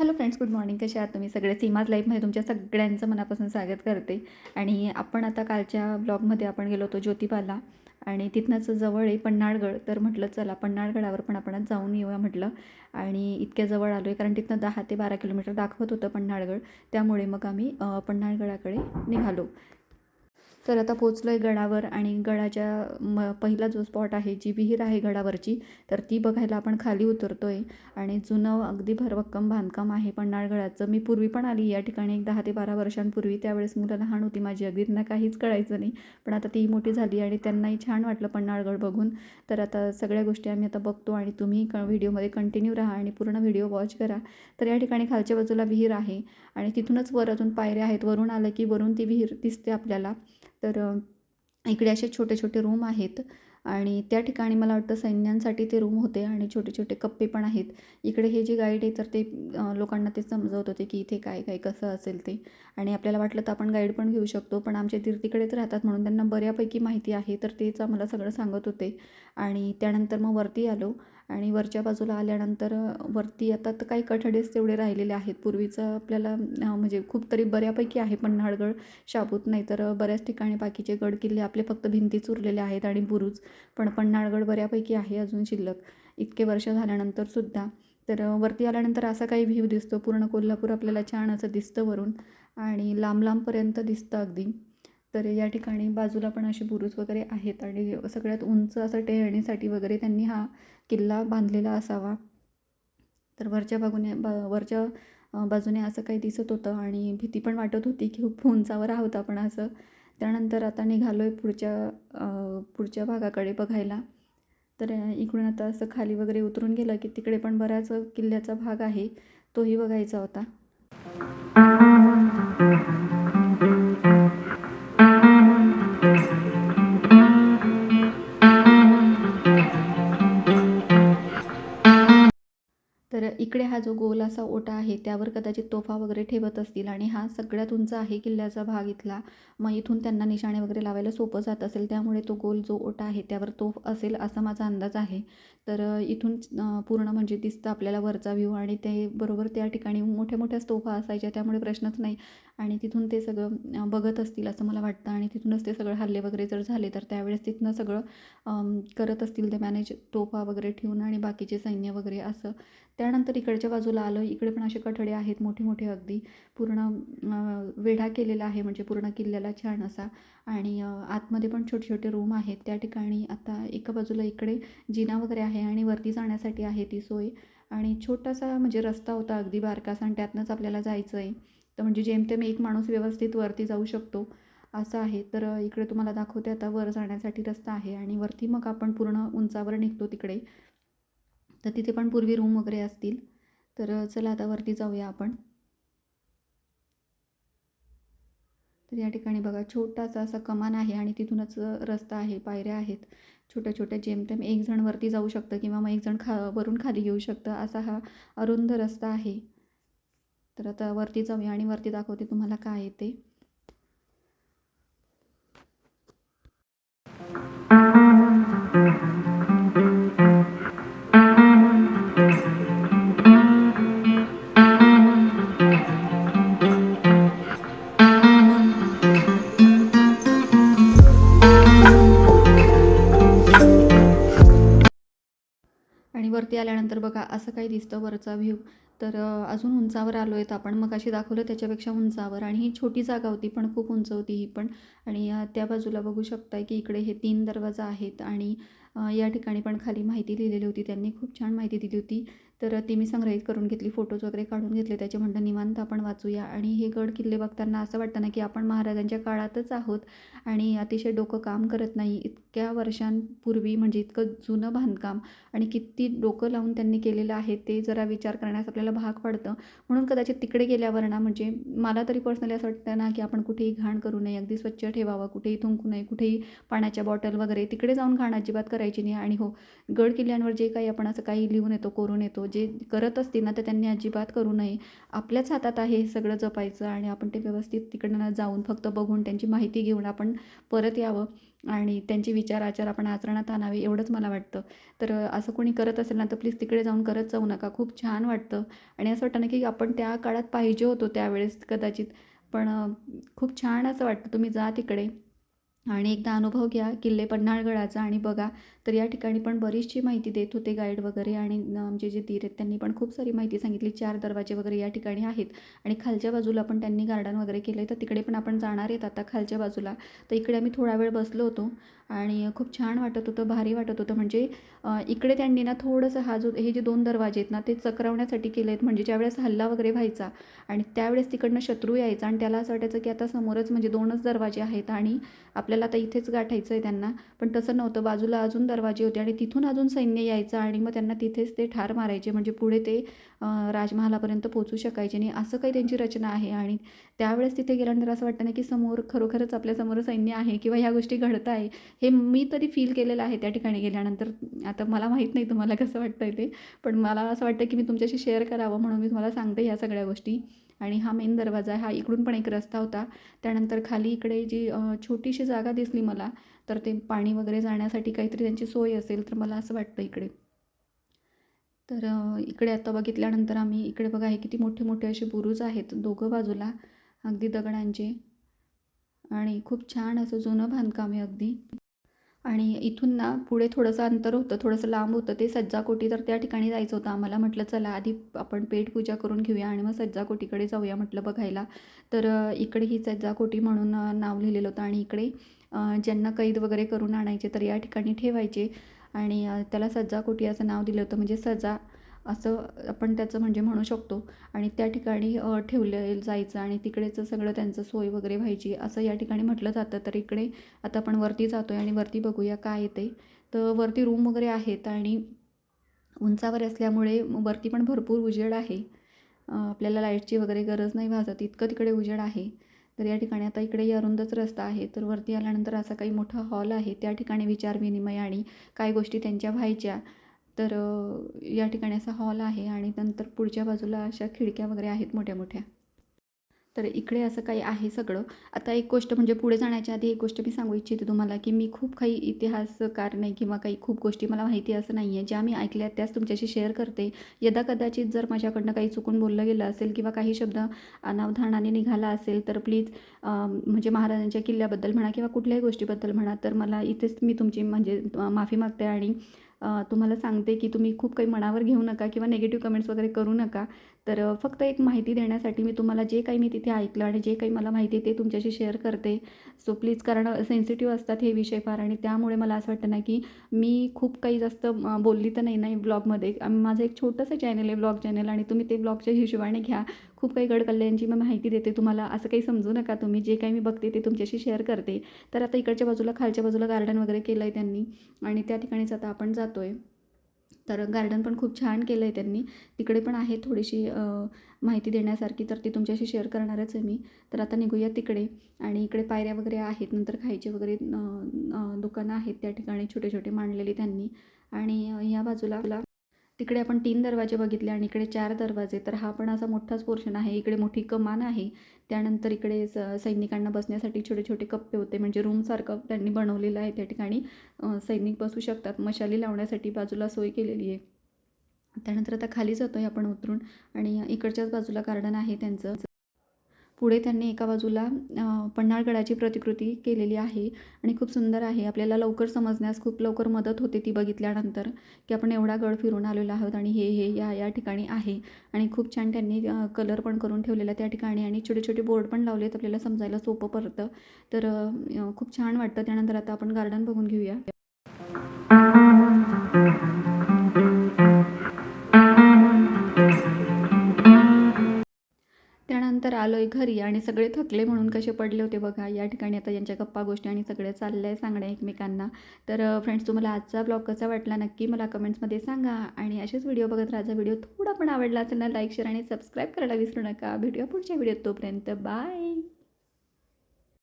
Hello friends good morning. कसे आहात तुम्ही? सगळे सीमाज लाईफमध्ये तुमच्या सगळ्यांचं मनापासून स्वागत करते. आणि आपण आता कालच्या ब्लॉगमध्ये आपण गेलो होतो ज्योतिबाला. आणि तिथनंच जवळ आहे पन्हाळगड. तर म्हटलं चला पन्हाळगडावर पण आपण जाऊन येऊया म्हटलं. आणि इतक्या जवळ आलो आहे कारण तिथनं दहा ते बारा किलोमीटर दाखवत होतं पन्हाळगड. त्यामुळे मग आम्ही पन्नाळगडाकडे पन्हाळगडाकडे निघालो. तर आता पोचलो आहे गडावर आणि गडाच्या म पहिला जो स्पॉट आहे जी विहीर आहे गडावरची तर ती बघायला आपण खाली उतरतो आहे आणि जुनं अगदी भरभक्कम बांधकाम आहे पन्हाळगडाचं. मी पूर्वी पण आली या ठिकाणी एक दहा ते बारा वर्षांपूर्वी. त्यावेळेस मुलं लहान होती माझी. अगदी त्यांना काहीच कळायचं नाही. पण आता ती मोठी झाली आणि त्यांनाही छान वाटलं पन्हाळगड बघून. तर आता सगळ्या गोष्टी आम्ही आता बघतो आणि तुम्ही क व्हिडिओमध्ये कंटिन्यू राहा आणि पूर्ण व्हिडिओ वॉच करा. तर या ठिकाणी खालच्या बाजूला विहीर आहे आणि तिथूनच वर अजून पायऱ्या आहेत. वरून आलं की वरून ती विहीर दिसते आपल्याला. तर इकडे असे छोटे छोटे रूम आहेत आणि त्या ठिकाणी मला वाटतं सैन्यांसाठी ते रूम होते आणि छोटे छोटे कप्पे पण आहेत. इकडे हे जे गाईड आहे तर ते लोकांना ते समजवत होते की इथे काय काय कसं असेल ते. आणि आपल्याला वाटलं तर आपण गाईड पण घेऊ शकतो पण आमचे दीर तिकडेच राहतात म्हणून त्यांना बऱ्यापैकी माहिती आहे तर तेच आम्हाला सगळं सांगत होते. आणि त्यानंतर मग वरती आलो आणि वरच्या बाजूला आल्यानंतर वरती आता तर काही कठडेच तेवढे राहिलेले आहेत. पूर्वीचं आपल्याला म्हणजे खूप तरी बऱ्यापैकी आहे पन्हाळगड शाबूत नाही. तर बऱ्याच ठिकाणी बाकीचे गड किल्ले आपले फक्त भिंतीच उरलेले आहेत आणि बुरुज पण पन्हाळगड बऱ्यापैकी आहे अजून शिल्लक. इतके वर्ष झाल्यानंतर सुद्धा. तर वरती आल्यानंतर असा काही व्ह्यू दिसतो. पूर्ण कोल्हापूर आपल्याला छान असं दिसतं वरून. आणि लांब लांबपर्यंत दिसतं अगदी. तर या ठिकाणी बाजूला पण असे बुरुज वगैरे आहेत आणि सगळ्यात उंच असं टेहळणीसाठी वगैरे त्यांनी हा किल्ला बांधलेला असावा. तर वरच्या बाजूने बा वरच्या बाजूने असं काही दिसत होतं आणि भीती पण वाटत होती की खूप उंचावर आहोत आपण असं. त्यानंतर आता निघालो आहे पुढच्या पुढच्या भागाकडे बघायला. तर इकडून आता असं खाली वगैरे उतरून गेलं की तिकडे पण बराच किल्ल्याचा भाग आहे तोही बघायचा होता. इकडे हा जो गोल असा ओटा आहे त्यावर कदाचित तोफा वगैरे ठेवत असतील आणि हा सगळ्यात उंच आहे किल्ल्याचा भाग इथला मग इथून त्यांना निशाणे वगैरे लावायला सोपं जात असेल. त्यामुळे तो गोल जो ओटा आहे त्यावर तोफ असेल असा माझा अंदाज आहे. तर इथून पूर्ण म्हणजे दिसतं आपल्याला वरचा व्ह्यू आणि ते बरोबर त्या ठिकाणी मोठ्या मोठ्या तोफा असायच्या. त्यामुळे प्रश्नच नाही. आणि तिथून ते सगळं बघत असतील असं मला वाटतं. आणि तिथूनच ते सगळं हल्ले वगैरे जर झाले तर त्यावेळेस तिथनं सगळं करत असतील ते मॅनेज तोफा वगैरे ठेवून आणि बाकीचे सैन्य वगैरे असं. त्यानंतर इकडच्या बाजूला आलं. इकडे पण असे कठडे आहेत मोठे मोठे अगदी. पूर्ण वेढा केलेला आहे म्हणजे पूर्ण किल्ल्याला छान असा. आणि आतमध्ये पण छोटे छोटे रूम आहेत. त्या ठिकाणी आता एका बाजूला इकडे जिना वगैरे आहे आणि वरती जाण्यासाठी आहे ती सोय. आणि छोटासा म्हणजे रस्ता होता अगदी बारकासा आणि त्यातनंच आपल्याला जायचं आहे तर म्हणजे जेमतेम एक माणूस व्यवस्थित वरती जाऊ शकतो असं आहे. तर इकडे तुम्हाला दाखवते आता वर जाण्यासाठी रस्ता आहे आणि वरती मग आपण पूर्ण उंचावर निघतो तिकडे. तर तिथे पण पूर्वी रूम वगैरे असतील. तर चला आता वरती जाऊया आपण. तर या ठिकाणी बघा छोटासा असा कमान आहे आणि तिथूनच रस्ता आहे पायऱ्या आहेत. छोट्या छोट्या जेमतेम एक जण वरती जाऊ शकतं किंवा मग एक जण खा वरून खाली येऊ शकतं असा हा अरुंद रस्ता आहे. तर आता वरती जाऊया आणि वरती दाखवते तुम्हाला काय येते आणि वरती आल्यानंतर बघा असं काही दिसतं वरचा व्ह्यू तर अजून उंचावर आलो आहेत आपण मग अशी दाखवलं त्याच्यापेक्षा उंचावर आणि ही छोटी जागा होती पण खूप उंच होती ही पण आणि त्या बाजूला बघू शकताय की इकडे हे तीन दरवाजा आहेत आणि या ठिकाणी पण खाली माहिती लिहिलेली होती. त्यांनी खूप छान माहिती दिली होती. तर ती मी संग्रहित करून घेतली फोटोज वगैरे काढून घेतले. त्याचे म्हणणं निवांत आपण वाचूया. आणि हे गड किल्ले बघताना असं वाटतं ना की आपण महाराजांच्या काळातच आहोत आणि अतिशय डोकं काम करत नाही. इतक्या वर्षांपूर्वी म्हणजे इतकं जुनं बांधकाम आणि किती डोकं लावून त्यांनी केलेलं आहे ते जरा विचार करण्यास आपल्याला भाग पडतं. म्हणून कदाचित तिकडे गेल्यावर ना म्हणजे मला तरी पर्सनली असं वाटतं ना की आपण कुठेही घाण करू नये. अगदी स्वच्छ ठेवावं. कुठेही थुंकू नये. कुठेही पाण्याच्या बॉटल वगैरे तिकडे जाऊन घाण अजिबात करायची नाही. आणि हो गड किल्ल्यांवर जे काही आपण असं काही लिहून येतो कोरून येतो जे करत असतील ना तर त्यांनी अजिबात करू नये. आपल्याच हातात आहे हे सगळं जपायचं आणि आपण ते व्यवस्थित तिकडनं जाऊन फक्त बघून त्यांची माहिती घेऊन आपण परत यावं आणि त्यांचे विचार आचार आपण आचरणात आणावे एवढंच मला वाटतं. तर असं कोणी करत असेल ना तर प्लीज तिकडे जाऊन करत जाऊ नका. खूप छान वाटतं. आणि असं वाटतं ना की आपण त्या काळात पाहिजे होतो त्यावेळेस कदाचित. पण खूप छान असं वाटतं. तुम्ही जा तिकडे. आणि एकदा अनुभव घ्या किल्ले पन्हाळगडाचा आणि बघा. तर या ठिकाणी पण बरीचशी माहिती देत होते गाईड वगैरे आणि आमचे जे धीर आहेत त्यांनी पण खूप सारी माहिती सांगितली. चार दरवाजे वगैरे या ठिकाणी आहेत. आणि खालच्या बाजूला पण त्यांनी गार्डन वगैरे केलं आहे तर तिकडे पण आपण जाणार आहेत आता खालच्या बाजूला. तर इकडे आम्ही थोडा वेळ बसलो होतो आणि खूप छान वाटत होतं भारी वाटत होतं. म्हणजे इकडे त्यांनी ना थोडंसं हा जो हे जे दोन दरवाजे आहेत ना ते चक्रवण्यासाठी केले आहेत म्हणजे ज्यावेळेस हल्ला वगैरे व्हायचा आणि त्यावेळेस तिकडनं शत्रू यायचा आणि त्याला असं वाटायचं की आता समोरच म्हणजे दोनच दरवाजे आहेत आणि आप आपल्याला आता इथेच गाठायचं आहे त्यांना. पण तसं नव्हतं. बाजूला अजून दरवाजे होते आणि तिथून अजून सैन्य यायचं आणि मग त्यांना तिथेच ते ठार मारायचे. म्हणजे पुढे ते राजमहालापर्यंत पोचू शकायचे नाही असं काही त्यांची रचना आहे. आणि त्यावेळेस तिथे गेल्यानंतर असं वाटतं ना की समोर खरोखरच आपल्यासमोर सैन्य आहे किंवा ह्या गोष्टी घडत आहे. हे मी तरी फील केलेलं आहे त्या ठिकाणी गेल्यानंतर. आता मला माहीत नाही तुम्हाला कसं वाटतं आहे ते. पण मला असं वाटतं की मी तुमच्याशी शेअर करावं म्हणून मी तुम्हाला सांगते ह्या सगळ्या गोष्टी. आणि हा मेन दरवाजा आहे. हा इकडून पण एक रस्ता होता. त्यानंतर खाली इकडे जी छोटीशी जागा दिसली मला तर ते पाणी वगैरे जाण्यासाठी काहीतरी त्यांची सोय असेल तर मला असं वाटतं इकडे. तर इकडे आता बघितल्यानंतर आम्ही इकडे बघा हे किती मोठे मोठे असे बुरुज आहेत दोघं बाजूला अगदी दगडांचे. आणि खूप छान असं जुनं बांधकाम आहे अगदी. आणि इथून ना पुढे थोडंसं अंतर होतं थोडंसं लांब होतं. ते सज्जाकोटी तर त्या ठिकाणी जायचं होतं आम्हाला. म्हटलं चला आधी आपण पेट पूजा करून घेऊया आणि मग सज्जाकोटीकडे जाऊया म्हटलं बघायला. तर इकडे ही सज्जाकोटी म्हणून नाव लिहिलेलं होतं आणि इकडे ज्यांना कैद वगैरे करून आणायचे तर या ठिकाणी ठेवायचे. आणि त्याला सज्जाकोटी असं नाव दिलं होतं. म्हणजे सजा असं आपण त्याचं म्हणजे म्हणू शकतो. आणि त्या ठिकाणी ठेवलं जायचं आणि तिकडेचं सगळं त्यांचं सोय वगैरे व्हायची असं या ठिकाणी म्हटलं जातं. तर इकडे आता आपण वरती जातो आहे आणि वरती बघूया काय येते तर वरती रूम वगैरे आहेत आणि उंचावर असल्यामुळे वरती पण भरपूर उजेड आहे. आपल्याला लाईटची वगैरे गरज नाही भासत इतकं तिकडे उजेड आहे. तर या ठिकाणी आता इकडे अरुंदच रस्ता आहे. तर वरती आल्यानंतर असा काही मोठा हॉल आहे. त्या ठिकाणी विचारविनिमय आणि काय गोष्टी त्यांच्या व्हायच्या. तर या ठिकाणी असा हॉल आहे आणि नंतर पुढच्या बाजूला अशा खिडक्या वगैरे आहेत मोठ्या मोठ्या. तर इकडे असं काही आहे सगळं. आता एक गोष्ट म्हणजे पुढे जाण्याच्या आधी एक गोष्ट मी सांगू इच्छिते तुम्हाला की मी खूप काही इतिहासकार नाही किंवा काही खूप गोष्टी मला माहिती असं नाही आहे. ज्या मी ऐकल्या त्याच तुमच्याशी शेअर करते. यदा कदाचित जर माझ्याकडनं काही चुकून बोललं गेलं असेल किंवा काही शब्द अनावधानाने निघाला असेल तर प्लीज म्हणजे महाराजांच्या किल्ल्याबद्दल म्हणा किंवा कुठल्याही गोष्टीबद्दल म्हणा तर मला इथेच मी तुमची म्हणजे माफी मागते आणि तुम्हाला सांगते की तुम्ही खूप काही मनावर घेऊ नका किंवा नेगेटिव्ह कमेंट्स वगैरे करू नका. तर फक्त एक माहिती देण्यासाठी मी तुम्हाला जे काही मी तिथे ऐकलं आणि जे काही मला माहिती आहे ते तुमच्याशी शेअर करते. सो प्लीज कारण सेन्सिटिव्ह असतात हे विषय फार आणि त्यामुळे मला असं वाटतं ना की मी खूप काही जास्त बोलली तर नाही नाही ब्लॉगमध्ये. माझं एक छोटंसं चॅनल आहे ब्लॉग चॅनल आणि तुम्ही ते ब्लॉगच्या हिशोबाने घ्या. खूप काही गडकल्ल्यांची मी माहिती देते तुम्हाला. असं काही समजू नका तुम्ही. जे काही मी बघते ते तुमच्याशी शेअर करते. तर आता इकडच्या बाजूला खालच्या बाजूला गार्डन वगैरे केलं आहे त्यांनी. आणि त्या ठिकाणीच आता आपण जातो आहे तर गार्डन पण खूप छान केलं आहे त्यांनी. तिकडे पण आहे थोडीशी माहिती देण्यासारखी तर ती तुमच्याशी शेअर करणारच आहे मी. तर आता निघूया तिकडे. आणि इकडे पायऱ्या वगैरे आहेत नंतर खायचे वगैरे दुकानं आहेत त्या ठिकाणी छोटे छोटे मांडलेली त्यांनी. आणि या बाजूला तिकडे आपण तीन दरवाजे बघितले आणि इकडे चार दरवाजे. तर हा पण असा मोठाच पोर्शन आहे. इकडे मोठी कमान आहे. त्यानंतर इकडे स सैनिकांना बसण्यासाठी छोटे छोटे कप्पे होते. म्हणजे रूमसारखं त्यांनी बनवलेलं आहे त्या ठिकाणी. सैनिक बसू शकतात. मशाली लावण्यासाठी बाजूला सोय केलेली आहे. त्यानंतर आता खाली जातो आहे आपण उतरून. आणि इकडच्याच बाजूला गार्डन आहे त्यांचं. पुढे त्यांनी एका बाजूला पन्हाळगडाची प्रतिकृती केलेली आहे आणि खूप सुंदर आहे. आपल्याला लवकर समजण्यास खूप लवकर मदत होते ती बघितल्यानंतर की आपण एवढा गड फिरून आलेलो आहोत आणि हे हे या या ठिकाणी आहे. आणि खूप छान त्यांनी कलर पण करून ठेवलेला त्या ठिकाणी आणि छोटे छोटे बोर्ड पण लावलेत. आपल्याला समजायला सोपं पडतं. तर खूप छान वाटतं. त्यानंतर आता आपण गार्डन बघून घेऊया. त्यानंतर आलो आहे घरी आणि सगळे थकले म्हणून कसे पडले होते बघा. या ठिकाणी आता यांच्या गप्पा गोष्टी आणि सगळे चाललं आहे सांगण्या एकमेकांना. तर फ्रेंड्स तुम्हाला आजचा ब्लॉग कसा वाटला नक्की मला कमेंट्समध्ये सांगा. आणि असेच व्हिडिओ बघत राहा. व्हिडिओ थोडा पण आवडला असेल ना लाईक शेअर आणि सबस्क्राईब करायला विसरू नका. भेटूया पुढच्या व्हिडिओत तोपर्यंत. बाय